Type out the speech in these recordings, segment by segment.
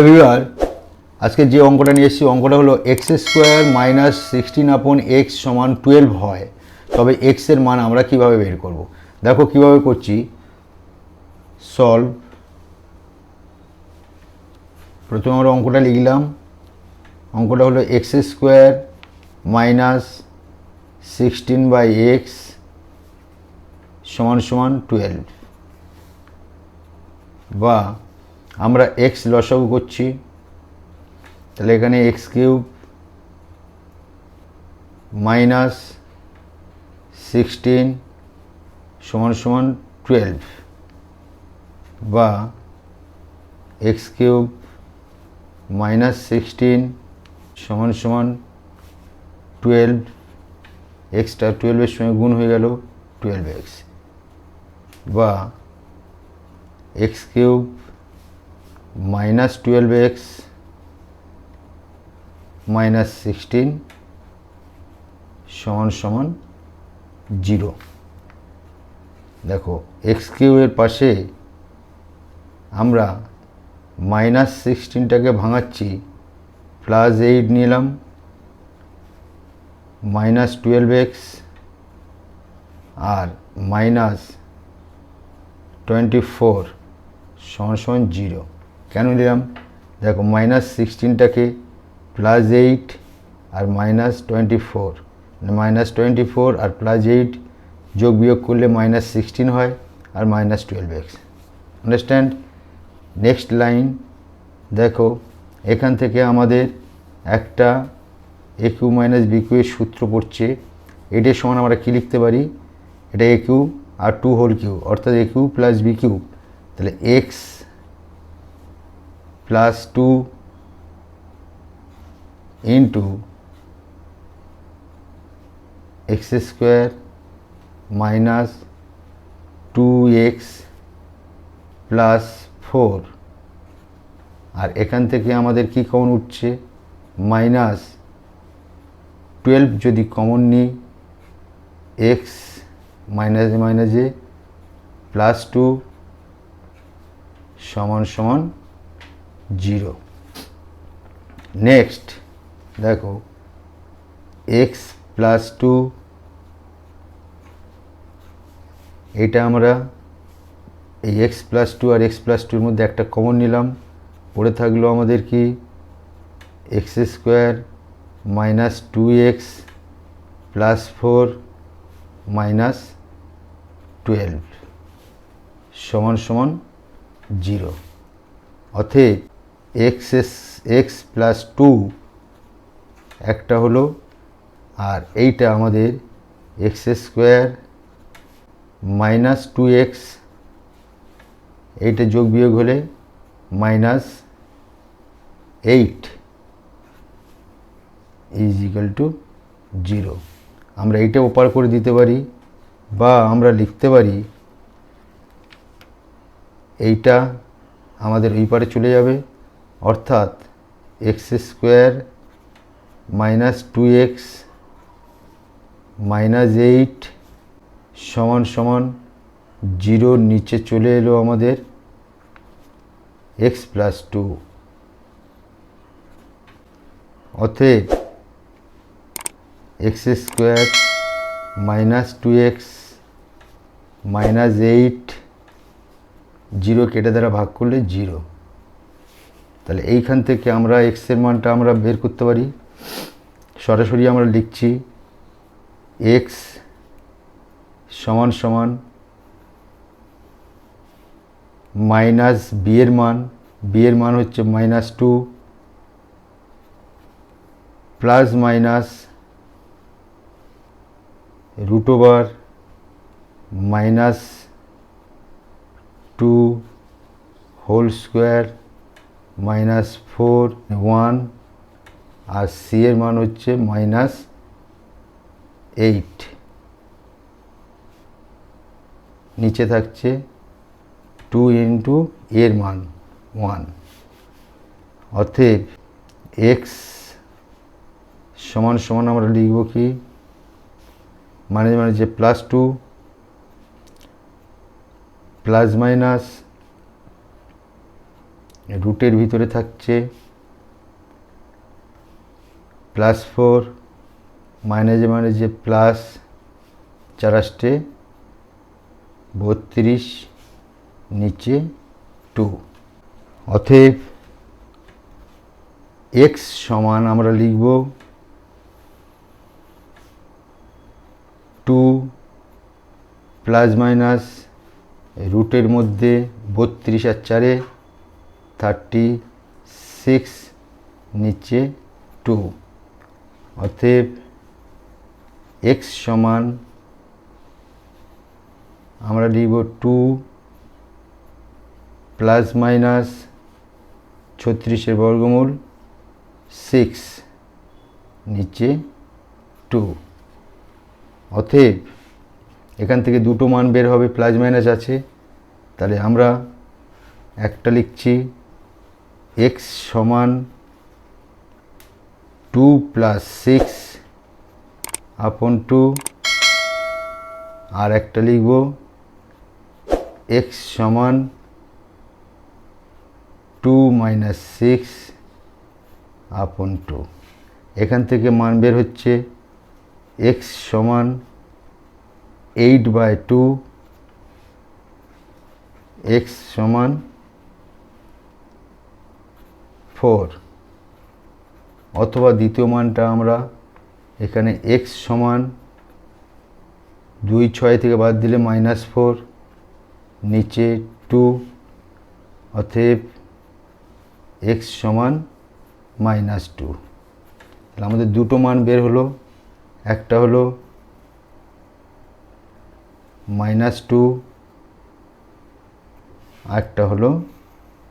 রবিবার আজকে যে অঙ্কটা নিয়ে এসেছি, অঙ্কটা হলো এক্স স্কোয়ার মাইনাস সিক্সটিন আপন এক্স সমান টুয়েলভ হয়। তবে এক্সের মান আমরা কীভাবে বের করব? দেখো কীভাবে করছি। সলভ প্রথমে আমরা অঙ্কটা লিখলাম। অঙ্কটা হলো X square minus sixteen by X সমান সমান টুয়েলভ বা আমরা এক্স লসাগু করছি, তাহলে এখানে এক্স কিউব মাইনাস সিক্সটিন সমান সমান টুয়েলভ বা এক্স কিউব মাইনাস সিক্সটিন সমান সমান টুয়েলভ এক্সটা টুয়েলভের সঙ্গে গুণ হয়ে গেল টুয়েলভ এক্স বা X cube minus twelve X minus sixteen সমান সমান জিরো দেখো এক্স কিউবের পাশে আমরা মাইনাস সিক্সটিনটাকে ভাঙাচ্ছি প্লাস এইট নিলাম মাইনাস টুয়েলভ এক্স আর মাইনাস টোয়েন্টি ফোর সমান সমান জিরো কেন নিলাম? দেখো মাইনাস সিক্সটিনটাকে প্লাস এইট আর minus twenty four minus twenty four আর প্লাস এইট যোগ বিয়োগ করলে মাইনাস সিক্সটিন হয় আর minus twelve X understand next line দেখো, এখান থেকে আমাদের একটা A cube minus B cube এর সূত্র পড়ছে। এটার সমান আমরা কী লিখতে পারি? এটা এ কিউ আর টু হোল কিউ অর্থাৎ A cube plus B cube তাহলে X two into X square minus two X plus four আর এখান থেকে আমাদের কি কমন উঠছে? মাইনাস টুয়েলভ যদি কমন নিই এক্স মাইনাস মাইনাসে প্লাস টু সমান সমান জিরো। নেক্সট, দেখো এক্স প্লাস টু এটা আমরা এই এক্স প্লাস টু আর এক্স প্লাস টুর মধ্যে একটা কমন নিলাম। পড়ে থাকল আমাদের কি? X square minus two X plus four minus twelve সমান সমান জিরো। অতএব X S, X plus two একটা হলো, আর এইটা আমাদের X square minus two X, এইটা যোগ বিয়োগ হলে minus eight is equal to zero. আমরা এইটা ওপার করে দিতে পারি বা আমরা লিখতে পারি এইটা আমাদের এই পারে চলে যাবে। অর্থাৎ X square minus two X minus eight সমান সমান জিরোর নিচে চলে এলো আমাদের এক্স প্লাস টু। অতএব X square minus two X minus eight zero কেটে দ্বারা ভাগ করলে জিরো। তাহলে এইখান থেকে আমরা এক্সের মানটা আমরা বের করতে পারি। সরাসরি আমরা লিখছি এক্স সমান সমান মাইনাস বি এর মান। বি এর মান হচ্ছে minus two plus minus root over minus two whole square minus four one, আর সি এর মান হচ্ছে মাইনাস এইট। নিচে থাকছে টু ইন্টু এর মান ওয়ান। অতএব এক্স সমান সমান আমরা লিখব কি? মানে মানে যে প্লাস টু, প্লাস মাইনাস রুটের ভিতরে থাকছে প্লাস ফোর মাইনাসে মাইনাসে প্লাস চারাষ্টে বত্রিশ, নিচে টু অতএব এক্স সমান আমরা লিখব টু প্লাস মাইনাস রুটের মধ্যে বত্রিশ আর চারে থার্টি সিক্স নিচে টু অতএব এক্স সমান আমরা লিখব টু প্লাস মাইনাস ছত্রিশের বর্গমূল সিক্স নিচে টু অতএব এখান থেকে দুটো মান বের হবে প্লাস মাইনাস আছে। তাহলে আমরা একটা লিখছি এক্স সমান টু প্লাস সিক্স আপন টু আর একটা লিখব এক্স সমান টু মাইনাস সিক্স আপন টু এখান থেকে মান বের হচ্ছে এক্স সমান এইট বাই টু এক্স সমান ফোর অথবা দ্বিতীয় মানটা আমরা এখানে এক্স সমান দুই ছয় থেকে বাদ দিলে মাইনাস ফোর নিচে টু অতএব এক্স সমান মাইনাস টু তাহলে আমাদের দুটো মান বের হলো, একটা হলো মাইনাস টু আরেকটা হলো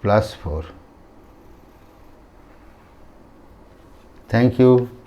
প্লাস ফোর Thank you.